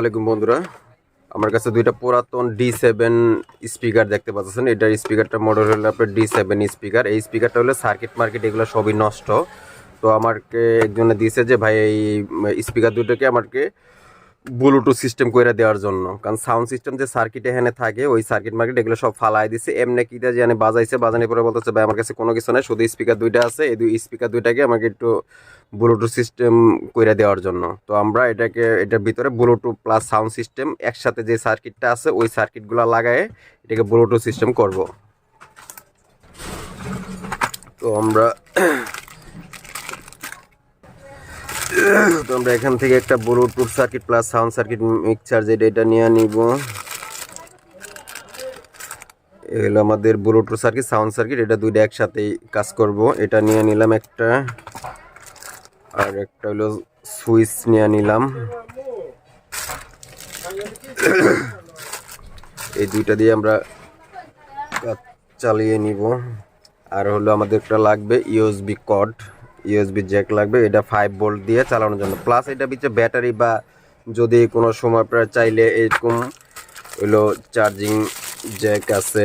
আলাইকুম বন্ধুরা। আমার কাছে দুইটা পুরাতন ডি সেভেন স্পিকার দেখতে পাচ্ছেন। এটার স্পিকারটা মডেল হলো আপনার ডি সেভেন স্পিকার এই স্পিকারটা হলো সার্কিট মার্কেট এগুলো সবই নষ্ট। তো আমাকে একজনে দিয়েছে যে, ভাই, এই স্পিকার দুটোকে আমাকে ব্লুটুথ সিস্টেম করে দেওয়ার জন্য। কারণ সাউন্ড সিস্টেম যে সার্কিট এখানে থাকে, ওই সার্কিট মার্কেট এগুলো সব ফালাই দিছে। এমনি কি দিয়ে বাজাইছে বাজানোর পরে বলতেছে, ভাই, আমার কাছে কোনো কিছু নাই, শুধু স্পিকার দুইটা আছে। এই দুই স্পিকার দুইটাকে আমাকে একটু ব্লুটুথ সিস্টেম করে দেওয়ার জন্য। তো আমরা এটাকে, এটার ভিতরে ব্লুটুথ প্লাস সাউন্ড সিস্টেম একসাথে যে সার্কিটটা আছে, ওই সার্কিটগুলো লাগায়ে এটাকে ব্লুটুথ সিস্টেম করব। তো আমরা তো আমরা এখান থেকে একটা Bluetooth circuit plus sound circuit mixture যেটা, এটা নিয়ে নিব। এ হলো আমাদের ব্লুটুথ সার্কিট সাউন্ড সার্কিট এটা দুইটা একসাথেই কাজ করব। এটা নিয়ে নিলাম একটা। আর একটা হলো সুইচ নিয়ে নিলাম। এই দুইটা দিয়ে আমরা কাজ চালিয়ে নিব। আর হলো আমাদের একটা লাগবে ইউএসবি কর্ড ইউএসবি জ্যাক লাগবে। এটা ফাইভ ভোল্ট দিয়ে চালানোর জন্য। প্লাস এটা বিচে ব্যাটারি বা যদি কোনো সময় আপনারা চাইলে এরকম হলো চার্জিং জ্যাক আছে।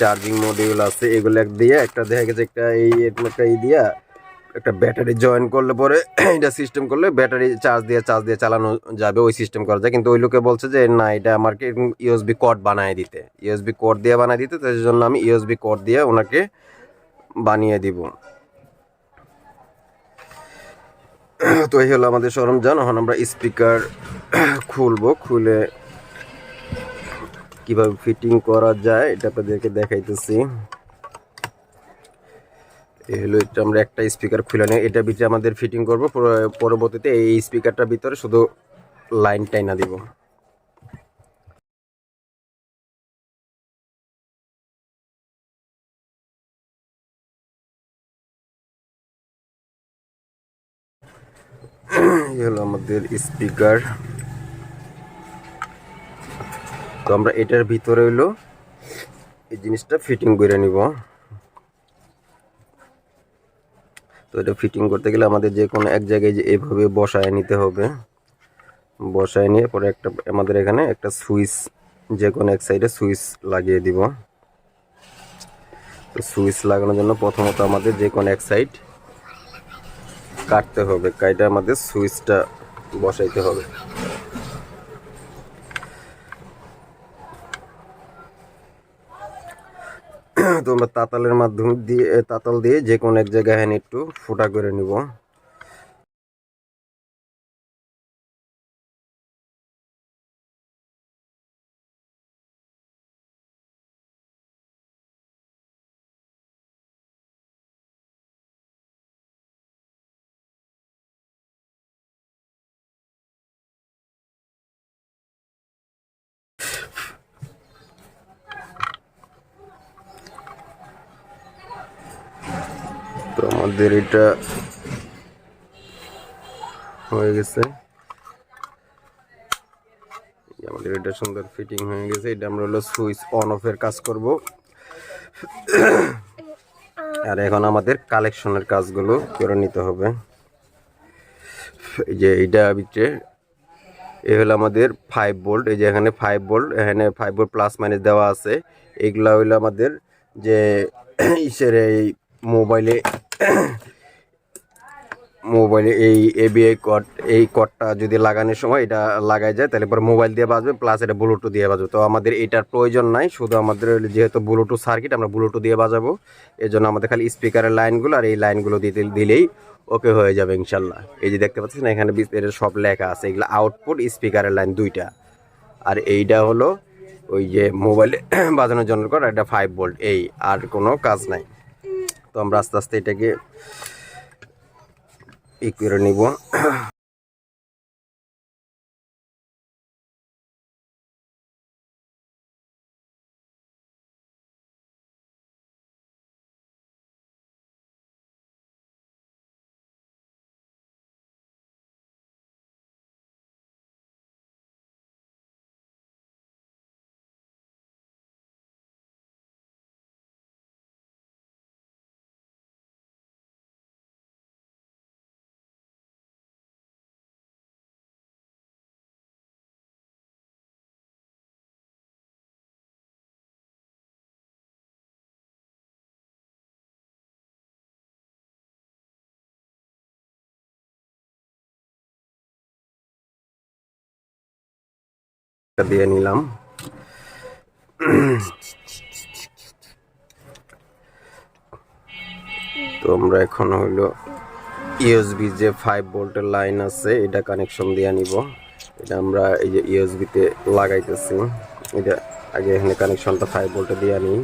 চার্জিং মডিউল আছে, এগুলো এক দিয়ে একটা দেখা গেছে একটা এই একটা এই দিয়া একটা ব্যাটারি জয়েন করলে পরে এটা সিস্টেম করলে ব্যাটারি চার্জ দিয়ে চার্জ দিয়ে চালানো যাবে, ওই সিস্টেম করা যায়। কিন্তু ওই লোকে বলছে যে, না, এটা আমাকে ইউএসবি কোড বানিয়ে দিতে। ইউএসবি কোড দিয়ে বানিয়ে দিতে, তাই জন্য আমি ইউএসবি কোড দিয়ে ওনাকে বানিয়ে দিব। তো এই হলো আমাদের সরঞ্জাম। এখন আমরা স্পিকার খুলবো। খুলে কীভাবে ফিটিং করা যায়, এটা আপনাদেরকে দেখাইতেছি। এই হলো আমরা একটা স্পিকার খুলে নিই এটা ভিতরে আমাদের ফিটিং করব পরবর্তীতে এই স্পিকারটার ভিতরে শুধু লাইন টাইনা দিব। এই হলো আমাদের স্পিকার তো আমরা এটার ভিতরে হলো এই জিনিসটা ফিটিং করে নিব। তো এটা ফিটিং করতে গেলে আমাদের যে কোনো এক জায়গায় যে এভাবে বসায় নিতে হবে। বসায় নিয়ে পরে একটা আমাদের এখানে একটা সুইচ, যে কোনো এক সাইডে সুইচ লাগিয়ে দিব। তো সুইচ লাগানোর জন্য প্রথমত আমাদের যে কোনো এক সাইড কাটতে হবে। কাইটা আমাদের সুইচটা বসাইতে হবে। তো আমরা তাতালের মাধ্যমে দিয়ে তাতাল দিয়ে যে কোনো এক জায়গায় হ্যান একটু ফোটা করে নিব। আমাদের এটা হয়ে গেছে। আমাদের এটা সুন্দর ফিটিং হয়ে গেছে। এটা আমরা হলো সুইচ অন অফের কাজ করব। আর এখন আমাদের কালেকশনের কাজগুলো করে নিতে হবে। এই যে এইটা ভিতরে, এ হলো আমাদের ফাইভ ভোল্ট এই যে এখানে ফাইভ ভোল্ট এখানে ফাইভ ভোল্ট প্লাস মাইনাস দেওয়া আছে। এগুলা হইল আমাদের যে ইসের এই মোবাইলে মোবাইলে এই এবিআই কড এই কডটা যদি লাগানোর সময় এটা লাগাই যায়, তাহলে পরে মোবাইল দিয়ে বাজবে প্লাস এটা ব্লুটুথ দিয়ে বাজবে। তো আমাদের এটার প্রয়োজন নাই, শুধু আমাদের যেহেতু ব্লুটুথ সার্কিট আমরা ব্লুটুথ দিয়ে বাজাবো। এই জন্য আমাদের খালি স্পিকারের লাইনগুলো আর এই লাইনগুলো দিতে, দিলেই ওকে হয়ে যাবে ইনশাল্লাহ। এই যে দেখতে পাচ্ছেন, এখানে এর সব লেখা আছে, এগুলো আউটপুট স্পিকারের লাইন দুইটা। আর এইটা হলো ওই যে মোবাইলে বাজানোর জন্য করা, এটা ফাইভ ভোল্ট এই আর কোনো কাজ নাই। তো আমরা আস্তে আস্তে এটাকে ই করে নিব। একটা দিয়ে নিলাম। তো আমরা এখন হইল ইউএসবি যে ফাইভ ভোল্টের লাইন আছে, এটা কানেকশন দিয়ে নিব। এটা আমরা এই যে ইউএসবিতে লাগাইতেছি। এটা আগে এখানে কানেকশনটা ফাইভ ভোল্টে দিয়ে নিই।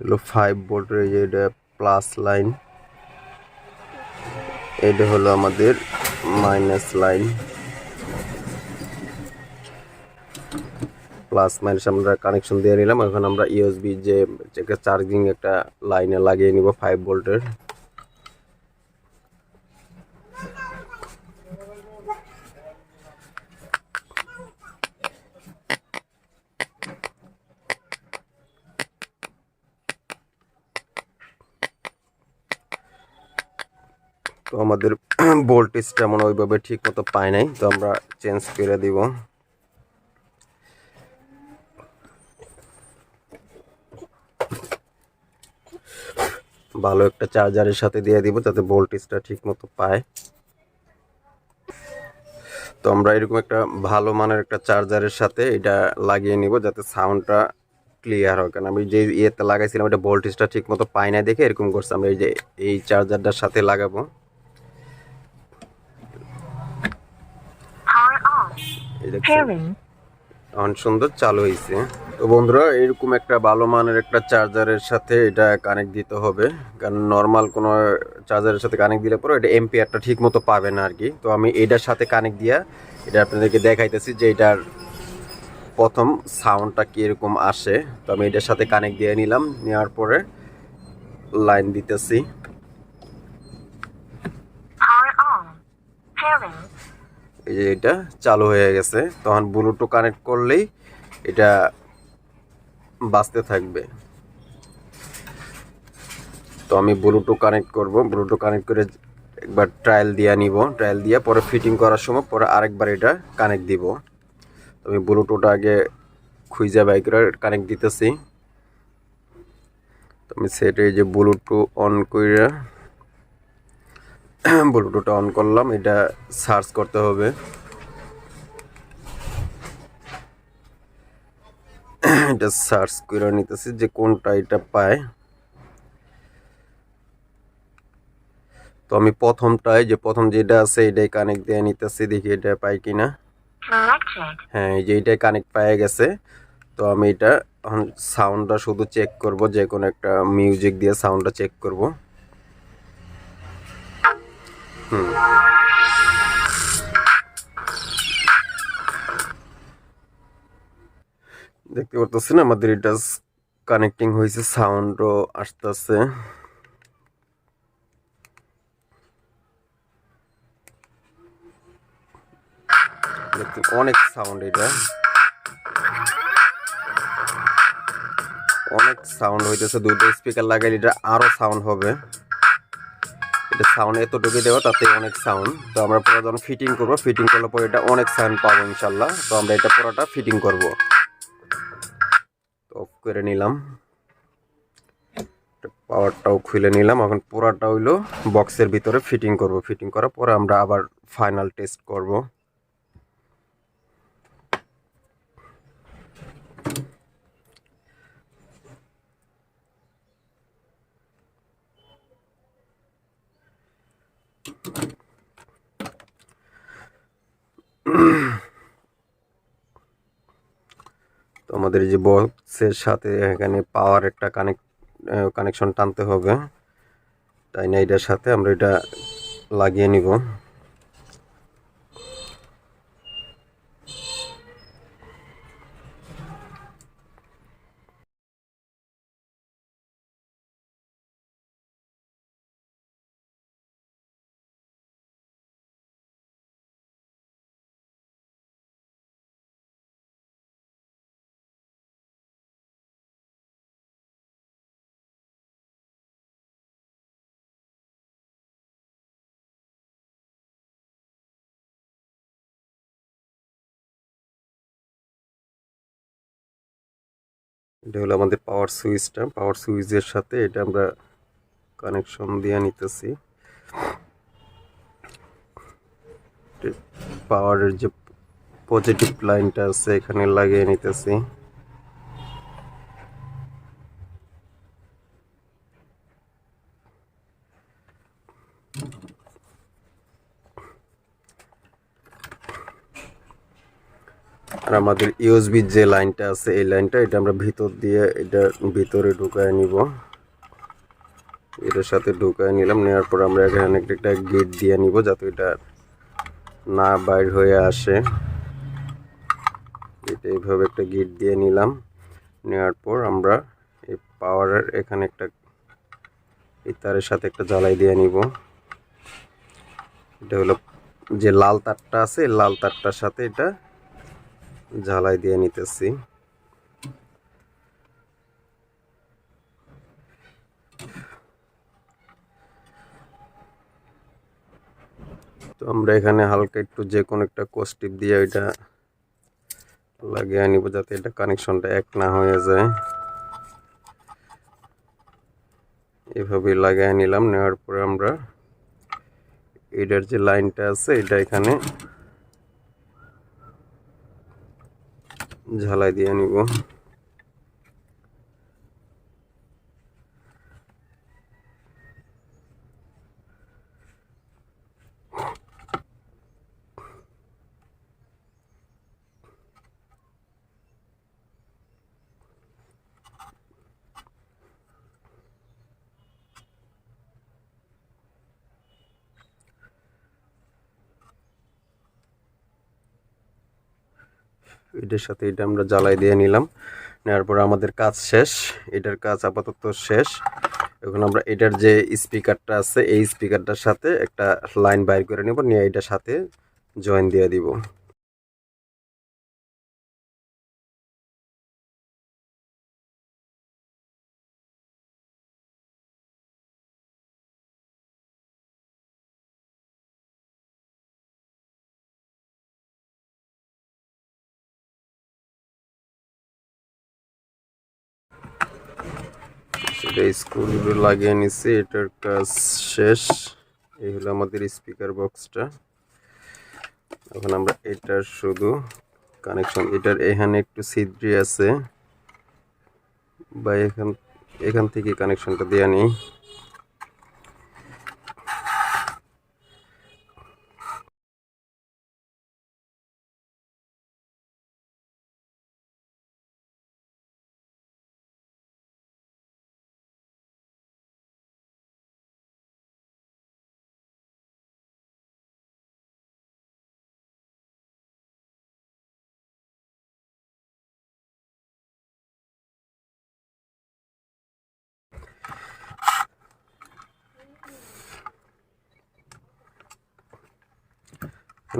হলো ফাইভ ভোল্টের যে এটা প্লাস লাইন এটা হলো আমাদের মাইনাস লাইন প্লাস মাইনাস আমরা কানেকশন দিয়ে নিলাম, এখন আমরা ইউএসবি যে একটা চার্জিং একটা লাইনে লাগিয়ে নিব ফাইভ ভোল্টের তো আমাদের ভোল্টেজটা মনে ওইভাবে ঠিক মতো পাই নাই, তো আমরা চেঞ্জ করে দিব। ভালো একটা চার্জারের সাথে দিয়ে দিব যাতে ভোল্টেজটা ঠিক মতো পায়। তো আমরা এরকম একটা ভালো মানের একটা চার্জারের সাথে এটা লাগিয়ে নিব যাতে সাউন্ডটা ক্লিয়ার হয়। কারণ আমি যে ইয়েতে লাগাইছিলাম, এটা ভোল্টেজটা ঠিক মতো পাই না দেখে এরকম করছে। আমরা এই যে, এই চার্জারটার সাথে লাগাবো। অন সুন্দর চালু হয়েছে তো বন্ধুরা এরকম একটা ভালো মানের একটা চার্জারের সাথে এটা কানেক্ট দিতে হবে। কারণ নর্মাল কোনো চার্জারের সাথে কানেক্ট দিলে পরে এটা এমপিআরটা ঠিক মতো পাবে না আর কি তো আমি এটার সাথে কানেক্ট দিয়া এটা আপনাদেরকে দেখাইতেছি যে এটার প্রথম সাউন্ডটা কীরকম আসে। তো আমি এটার সাথে কানেক্ট দিয়ে নিলাম। নেওয়ার পরে লাইন দিতেছি. Pairing. এই যে এটা চালু হয়ে গেছে। তখন ব্লুটুথ কানেক্ট করলেই এটা বাঁচতে থাকবে। তো আমি ব্লুটুথ কানেক্ট করব। ব্লুটুথ কানেক্ট করে একবার ট্রায়াল দিয়ে নিব। ট্রায়াল দিয়ে পরে ফিটিং করার সময় পরে আরেকবার এটা কানেক্ট দিব। তো আমি ব্লুটুথটা আগে খুঁজে বাই করে কানেক্ট দিতেছি। তো আমি সেটা এই যে ব্লুটুথ অন করে ব্লুটুথটা অন করলাম, এটা সার্চ করতে হবে। এটা সার্চ করে নিতেছি যে কোনটা এটা পায়। তো আমি প্রথমটাই যে প্রথম যেটা আছে এটাই কানেক্ট দিয়ে নিতেছি, দেখি এটা পাই কিনা. হ্যাঁ এই যে এটাই কানেক্ট পায়ে গেছে। তো আমি এটা সাউন্ডটা শুধু চেক করব, যে কোনো একটা মিউজিক দিয়ে সাউন্ডটা চেক করব। দেখতে পারতেছেন আমাদের এটা কানেক্টিং হয়েছে সাউন্ডও আসতেছে। অনেক সাউন্ড এটা। অনেক সাউন্ড হইতেছে দুটো স্পিকার লাগাইলে এটা আরও সাউন্ড হবে। এটা সাউন্ড এতটুকু দেওয়া তাতে অনেক সাউন্ড তো আমরা পুরো যখন ফিটিং করব ফিটিং করলে পরে এটা অনেক সাউন্ড পাবো ইনশাল্লাহ। তো আমরা এটা পুরোটা ফিটিং করব। তো অফ করে নিলাম। পাওয়ারটাও খুলে নিলাম। এখন পুরাটা হইল বক্সের ভিতরে ফিটিং করব। ফিটিং করার পরে আমরা আবার ফাইনাল টেস্ট করব। তো আমাদের যে বক্সের সাথে এখানে পাওয়ার একটা কানেক্ট কানেকশন টানতে হবে। তাই না, এটার সাথে আমরা এটা লাগিয়ে নিব। এটা হলো আমাদের পাওয়ার সুইচটা পাওয়ার সুইচের সাথে এটা আমরা কানেকশন দিয়ে নিতেছি। পাওয়ারের যে পজিটিভ লাইনটা আছে, এখানে লাগিয়ে নিতেছি। আর আমাদের ইউএসবি যে লাইনটা আছে, এই লাইনটা, এটা আমরা ভিতর দিয়ে এটা ভিতরে ঢুকায় নিব। এটার সাথে ঢুকায় নিলাম, নেওয়ার পর আমরা এখানে একটা গেট দিয়ে নিব যাতে এটা না বাইর হয়ে আসে। এটা এইভাবে একটা গেট দিয়ে নিলাম। নেওয়ার পর আমরা এই পাওয়ারের এখানে একটা, এই তারের সাথে একটা জ্বালাই দিয়ে নিব। এটা হলো যে লাল তারটা আছে লাল তারটার সাথে এটা ঝালাই দিয়ে নিতেছি। তো আমরা এখানে হালকা একটু যে কোনো একটা কোস্টিপ দিয়ে এটা লাগিয়ে নিব যাতে এটা কানেকশনটা এক না হয়ে যায়। এভাবে লাগিয়ে নিলাম, নেওয়ার পরে আমরা এটার যে লাইনটা আছে এটা এখানে ঝালাই দিয়ে নিব। এটার সাথে এটা আমরা জ্বালাই দিয়ে নিলাম। নেওয়ার পরে আমাদের কাজ শেষ, এটার কাজ আপাতত শেষ। এখন আমরা এটার যে স্পিকারটা আছে, এই স্পিকারটার সাথে একটা লাইন বাইর করে নেব, নিয়ে এটার সাথে জয়েন দিয়ে দিব। সেটা স্ক্রুগুলো লাগিয়ে নিছি, এটার কাজ শেষ। এই হলো আমাদের স্পিকার বক্সটা এখন আমরা এটার শুধু কানেকশন এটার এখানে একটু ছিদ্রি আছে। বা এখান এখান থেকে কানেকশনটা দিয়ে নিই।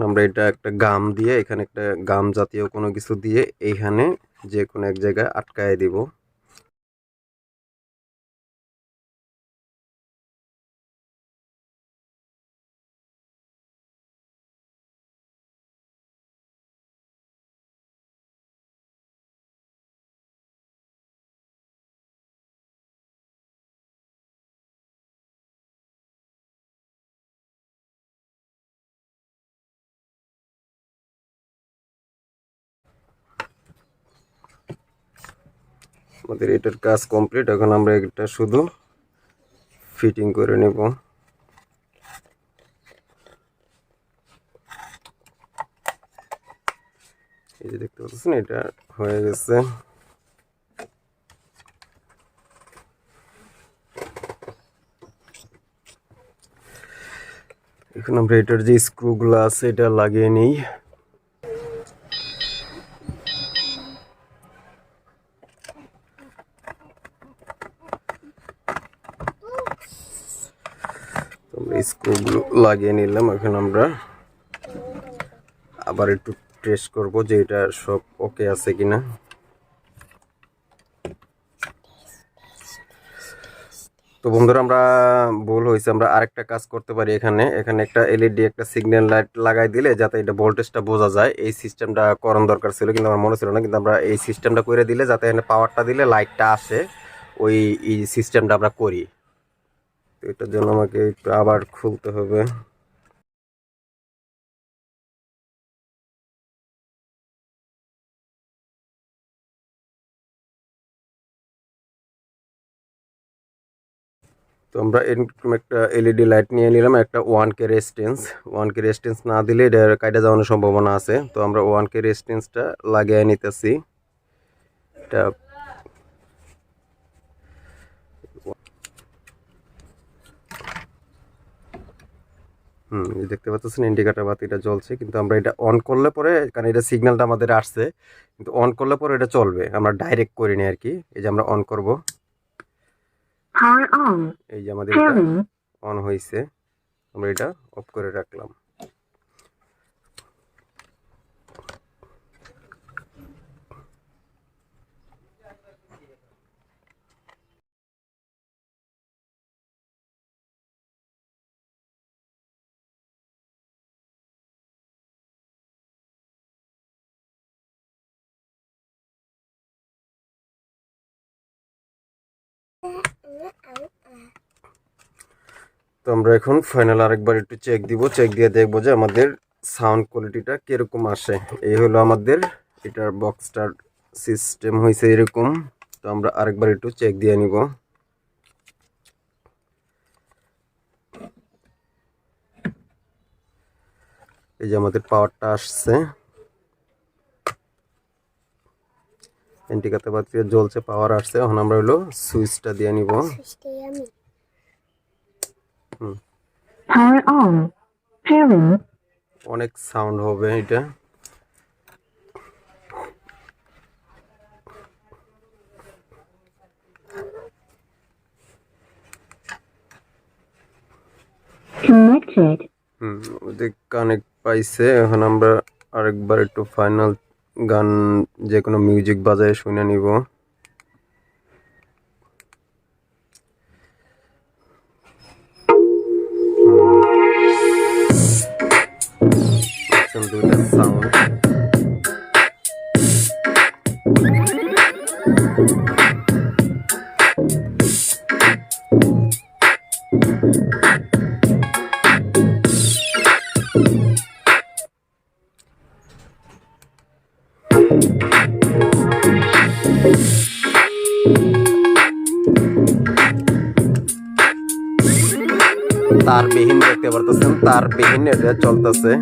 আমরা এটা একটা গাম দিয়ে, এখানে একটা গাম জাতীয় কোনো কিছু দিয়ে এইখানে যে কোনো এক জায়গায় আটকায় দিব। আমাদের এটার কাজ কমপ্লিট এখন আমরা এটা শুধু ফিটিং করে নেব। এই যে দেখতে পাচ্ছেন, এটা হয়ে গেছে। এখন আমরা এটার যে স্ক্রুগুলো আছে, এটা লাগিয়ে নিই। স্ক্রুগুলো লাগিয়ে নিলাম। এখন আমরা আবার একটু টেস্ট করব যে এটা সব ওকে আছে কিনা। তো বন্ধুরা, আমরা ভুল হয়েছে। আমরা আরেকটা কাজ করতে পারি এখানে। এখানে একটা এলইডি একটা সিগন্যাল লাইট লাগাই দিলে যাতে এটা ভোল্টেজটা বোঝা যায়। এই সিস্টেমটা করার দরকার ছিল, কিন্তু আমার মনে ছিল না। কিন্তু আমরা এই সিস্টেমটা করে দিলে, যাতে এখানে পাওয়ারটা দিলে লাইটটা আসে, ওই সিস্টেমটা আমরা করি। তো এটার জন্য আমাকে একটু আবার খুলতে হবে। তো আমরা এরকম একটা এলইডি লাইট নিয়ে নিলাম, একটা one K resistance one K resistance না দিলে এটা কাইটা যাওয়ানোর সম্ভাবনা আছে। তো আমরা ওয়ান কে রেস্টেন্সটা লাগিয়ে নিতেছি। এটা হুম দেখতে পাচ্ছেন ইন্ডিকেটার বাতিটা জ্বলছে কিন্তু আমরা এটা অন করলে পরে কারণ এটা সিগন্যালটা আমাদের আসছে কিন্তু অন করলে পরে এটা চলবে আমরা ডাইরেক্ট করিনি আর কি এই যে আমরা অন করব. এই যে আমাদের অন হয়েছে আমরা এটা অফ করে রাখলাম। তো আমরা এখন ফাইনাল আরেকবার একটু চেক দিব চেক দিয়ে দেখব যে আমাদের সাউন্ড কোয়ালিটিটা কীরকম আসে। এই হলো আমাদের, এটার বক্সটার সিস্টেম হয়েছে এরকম। তো আমরা আরেকবার একটু চেক দিয়ে নিব। এই যে আমাদের পাওয়ারটা আসছে। এন্টিকাতে বাতিটা জ্বলছে পাওয়ার আসছে এখন আমরা হলো সুইচটা দিয়ে নিব. অনেক সাউন্ড হবে এটা। হুম ওদের কানেক্ট পাইছে এখন আমরা আরেকবার একটু ফাইনাল গান যে কোনো মিউজিক বাজায় শুনে নিব। দুইটা তার বিহীন দেখতে পারতেছেন, তার বিহীন এটা চলতেছে।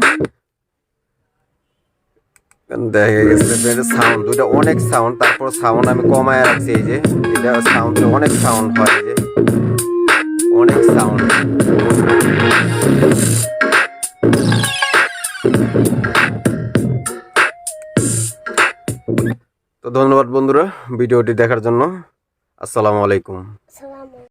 দেখা গেছে সাউন্ড দুটা অনেক সাউন্ড তারপর সাউন্ড আমি কমায় রাখছি এই যে, এটা সাউন্ড অনেক সাউন্ড হয় যে। অনেক সাউন্ড ধন্যবাদ বন্ধুরা ভিডিওটি দেখার জন্য। আসসালামু আলাইকুম।